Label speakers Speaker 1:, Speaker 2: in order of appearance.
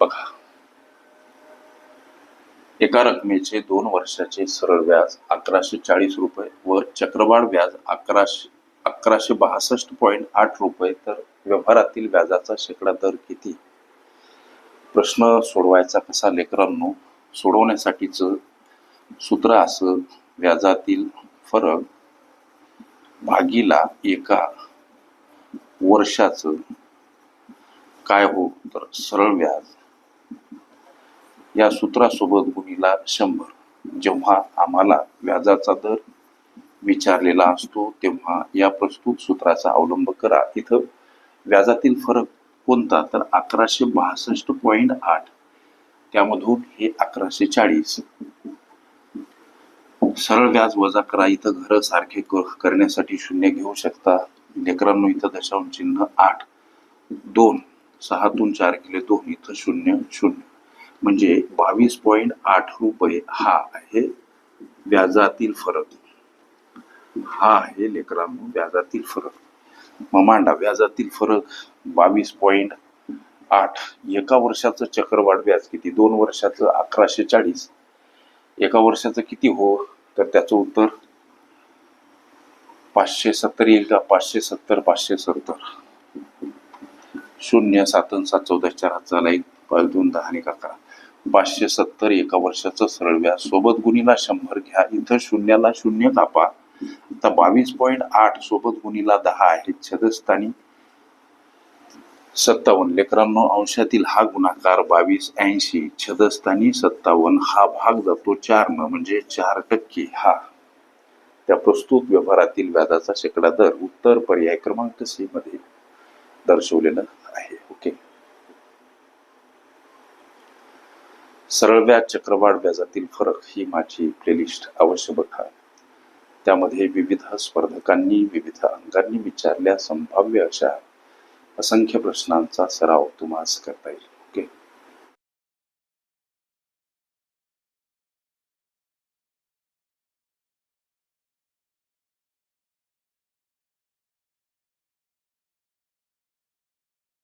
Speaker 1: बघा. एका रकमेचे दोन वर्षाचे सरळ व्याज अकराशे चाळीस रुपये व चक्रवाढ व्याज अकराशे अकराशे बासष्ट पॉईंट आठ रुपये. तर व्यवहारातील व्याजाचा शेकडा दर किती? प्रश्न सोडवायचा कसा लेकरांनो? सोडवण्यासाठीच सूत्र असं व्याजातील फरक भागीला एका वर्षाचं काय हो? तर सरळ व्याज या सूत्रासोबत गुणीला शंभर. जेव्हा आम्हाला व्याजाचा दर विचारलेला असतो तेव्हा या प्रस्तुत सूत्राचा अवलंब करा. इथं व्याजातील फरक कोणता? तर अकराशे बासष्ट पॉईंट आठ. त्यामधून हे अकराशे चाळीस. सरळ व्याज वजा करा. इथं घर सारखे करण्यासाठी शून्य घेऊ शकता. लेकरांनो इथं दशांश चिन्ह आठ. दोन. सहातून चार केले दोन. इथं शून्य शून्य. म्हणजे बावीस पॉईंट आठ रुपये हा आहे व्याजातील फरक. हा आहे लेकरांनो व्याजातील फरक. मग मांडा व्याजातील फरक बावीस पॉईंट आठ. एका वर्षाचं चक्रवाढ व्याज किती? दोन वर्षाचं अकराशे चाळीस. एका वर्षाचं किती हो? तर त्याचं उत्तर पाचशे सत्तर येईल का? पाचशे सत्तर पाचशे सत्तर. शून्य सात सात चौदा चार हात झाला एक. पाच दोन दहा आणि अकरा पाचशे सत्तर एका वर्षाचं सरळ व्याज. सोबत गुणीला शंभर घ्या. इथं शून्याला शून्य कापा. आता बावीस पॉईंट आठ सोबत गुणीला दहा आहे. छदस्थानी सत्तावन्न. लेकरांनो अंशातील हा गुणाकार बावीस ऐंशी. छदस्थानी सत्तावन्न. हा भाग जातो चार न म्हणजे चार टक्के. हा. त्या प्रस्तुत व्यवहारातील व्याजाचा शेकडा दर. उत्तर पर्याय क्रमांक सी मध्ये दर्शवलेलं आहे ओके सरळ व्याज चक्रवाढ व्याजातील फरक ही माझी प्लेलिस्ट अवश्य बघा. त्यामध्ये विविध स्पर्धकांनी विविध अंगांनी विचारल्या संभाव्य अशा असंख्य प्रश्नांचा सराव तुम्हाला करता येईल.